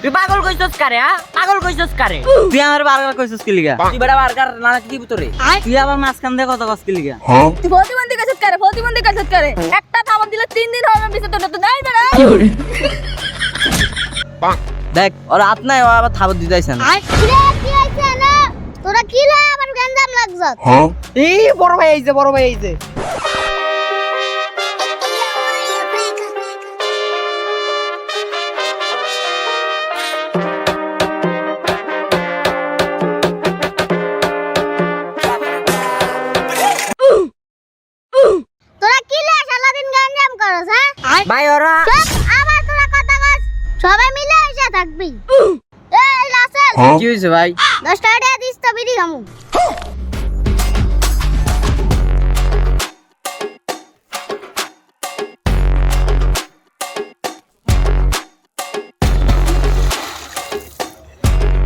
তুই পাগল কইছস কারে হ্যাঁ? পাগল কইছস কারে? তুই আমার বারবার কইছিস কি লিগা? তুই বেটা বার্গার না কি ভিতরে তুই আবার মাঝখান দিয়ে কত কস কি লিগা? তুই প্রতিবন্ধী কাছে করে প্রতিবন্ধী কাছে করে? একটা থামন দিলে তিন দিন হবে বিছে তো তো নাই বেড়া। দেখ ওর হাত নাই ও আবার থাবত দিতে আইছে না কি হইছে না তোরা কি লয় আবার গঞ্জাম লাগছত এই বড় ভাই আইছে বড় ভাই আইছে। তোরা হ্যাঁ ভাই ওরা। চুপ আবার তোরা কথা কস। সবাই মিলে এসে থাকবি। এই লাসেল কি হইছে ভাই? দশ টাকা দিয়ে দিস তো বিড়ি খামু।